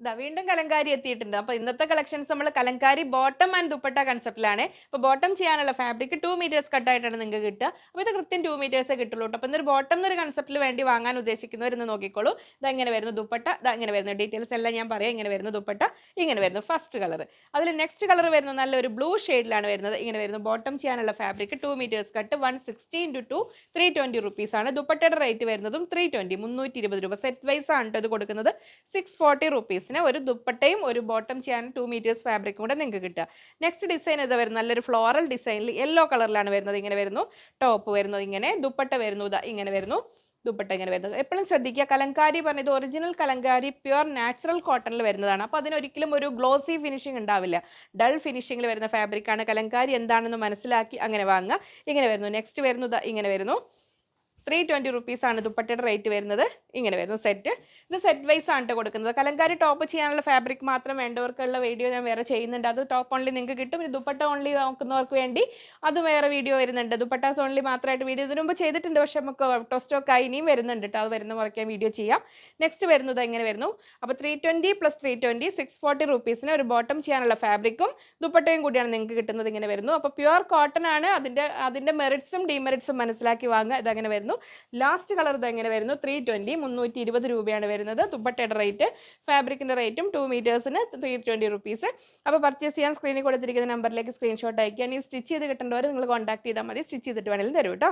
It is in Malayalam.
ഇതാ വീണ്ടും കലങ്കാരി എത്തിയിട്ടുണ്ട്. അപ്പൊ ഇന്നത്തെ കളക്ഷൻസ് നമ്മൾ കലങ്കാരി ബോട്ടം ആൻഡ് ദുപ്പട്ട കൺസെപ്റ്റിലാണ് അപ്പൊ ബോട്ടം ചെയ്യാനുള്ള ഫാബ്രിക് ടു മീറ്റേഴ്സ് കട്ട് കട്ടായിട്ടാണ് നിങ്ങൾക്ക് കിട്ടുക. അപ്പൊ ഇത് കൃത്യം ടു മീറ്റേഴ്സേ കിട്ടുള്ളൂ അപ്പോൾ അപ്പൊ ഇന്നൊരു ബോട്ടം എന്നൊരു കൺസെപ്റ്റിൽ വേണ്ടി വാങ്ങാൻ ഉദ്ദേശിക്കുന്നവർ ഇന്ന് നോക്കിക്കോളൂ. ഇതാ ഇങ്ങനെ വരുന്നു ദുപ്പട്ട ഇതാ ഇങ്ങനെ വരുന്നു. ഡീറ്റെയിൽസ് എല്ലാം ഞാൻ പറയാം. ഇങ്ങനെ വരുന്നു ദുപ്പട്ട ഇങ്ങനെ വരുന്നു ഫസ്റ്റ് കളർ അതിൽ നെക്സ്റ്റ് കളർ വരുന്ന നല്ലൊരു ബ്ലൂ ഷെയ്ഡിലാണ് വരുന്നത്. ഇങ്ങനെ വരുന്നു ബോട്ടം ചെയ്യാനുള്ള fabric two metres cut one sixty into two three twenty rupees ആണ്. ദുപ്പട്ടയുടെ റേറ്റ് വരുന്നതും ത്രീ ട്വന്റി മുന്നൂറ്റി ഇരുപത് രൂപ. സെറ്റ് വൈസ് ആണ് ഇത് കൊടുക്കുന്നത്. സിക്സ് ഫോർട്ടി റുപ്പീസിന് ഒരു ദുപ്പട്ടയും ഒരു ബോട്ടം ചെയ്യാൻ ടു മീറ്റേഴ്സ് ഫാബ്രിക്കും കൂടെ നിങ്ങൾക്ക് കിട്ടുക. നെക്സ്റ്റ് ഡിസൈൻ ഇത് വരുന്നത്? നല്ലൊരു ഫ്ലോറൽ ഡിസൈനിൽ യെല്ലോ കളറിലാണ് വരുന്നത്. ഇങ്ങനെ വരുന്നു. ടോപ്പ് വരുന്നത് ഇങ്ങനെ. ദുപ്പട്ട വരുന്നു. ഇതാ ഇങ്ങനെ വരുന്നു. ദുപ്പട്ട ഇങ്ങനെ വരുന്നത് എപ്പോഴും ശ്രദ്ധിക്കുക. കലങ്കാരി പറഞ്ഞത് ഒറിജിനൽ കലങ്കാരി പ്യുവർ നാച്ചുറൽ കോട്ടണിൽ വരുന്നതാണ്. അപ്പോൾ അതിനൊരിക്കലും ഒരു ഗ്ലോസി ഫിനിഷിംഗ് ഉണ്ടാവില്ല. ഡൾ ഫിനിഷിംഗിൽ വരുന്ന ഫാബ്രിക്കാണ് കലങ്കാരി എന്താണെന്ന് മനസ്സിലാക്കി അങ്ങനെ വാങ്ങുക. ഇങ്ങനെ വരുന്നു. നെക്സ്റ്റ് വരുന്നു. ഇങ്ങനെ വരുന്നു. ത്രീ ട്വന്റി റുപ്പീസാണ് ദുപ്പട്ടയുടെ റേറ്റ് വരുന്നത്. ഇങ്ങനെ വരുന്നു സെറ്റ് ഇത് സെറ്റ് വൈസ് ആണ് കൊടുക്കുന്നത്. കലങ്കാരി ടോപ്പ് ചെയ്യാനുള്ള ഫാബ്രിക് മാത്രം വേണ്ടവർക്കുള്ള വീഡിയോ ഞാൻ വേറെ ചെയ്യുന്നുണ്ട്. അത് ടോപ്പ് ഓൺലി നിങ്ങൾക്ക് കിട്ടും. പിന്നെ ദുപ്പട്ട ഓൺലി നോക്കുന്നവർക്ക് വേണ്ടി അത് വേറെ വീഡിയോ വരുന്നുണ്ട്. ദുപ്പട്ടാസ് ഓൺലി മാത്രമായിട്ട് വീഡിയോ ഇതിനു മുമ്പ് ചെയ്തിട്ടുണ്ട്. പക്ഷേ നമുക്ക് ഔട്ടോ സ്റ്റോക്ക് ആയി ഇനിയും വരുന്നുണ്ട് കേട്ടോ അത് വരുന്ന മുറയ്ക്ക് ഞാൻ വീഡിയോ ചെയ്യാം. നെക്സ്റ്റ് വരുന്നത് എങ്ങനെ വരുന്നു? അപ്പോൾ three twenty plus three twenty six forty റുപ്പീസിന് ഒരു ബോട്ടം ചെയ്യാനുള്ള ഫാബ്രിക്കും ദുപ്പട്ടയും കൂടിയാണ് നിങ്ങൾക്ക് കിട്ടുന്നത്. ഇങ്ങനെ വരുന്നു. അപ്പോൾ പ്യുവർ കോട്ടൺ ആണ്. അതിന്റെ അതിന്റെ മെറിറ്റ്സും ഡിമെറിറ്റ്സും മനസ്സിലാക്കി വാങ്ങുക. ഇതങ്ങനെ വരുന്നു. ലാസ്റ്റ് കളർ ഇത് എങ്ങനെ വരുന്നു? ത്രീ ട്വന്റി മുന്നൂറ്റി ഇരുപത് രൂപയാണ് വരുന്നത്. ദുപ്പട്ടയുടെ റേറ്റ് ഫാബ്രിക്കിന്റെ റേറ്റും ടു മീറ്റേഴ്സിന് ത്രീ ട്വന്റി റുപ്പീസ് അപ്പോൾ പർച്ചേസ് ചെയ്യാൻ സ്ക്രീനിൽ കൊടുത്തിരിക്കുന്ന നമ്പറിലേക്ക് സ്ക്രീൻഷോട്ട് അയക്കുക ഈ സ്റ്റിച്ച് ചെയ്ത് കിട്ടേണ്ടവർ നിങ്ങൾ കോൺടാക്ട് ചെയ്താൽ മതി. സ്റ്റിച്ച് ചെയ്തിട്ട് വേണമെങ്കിലും തരും കേട്ടോ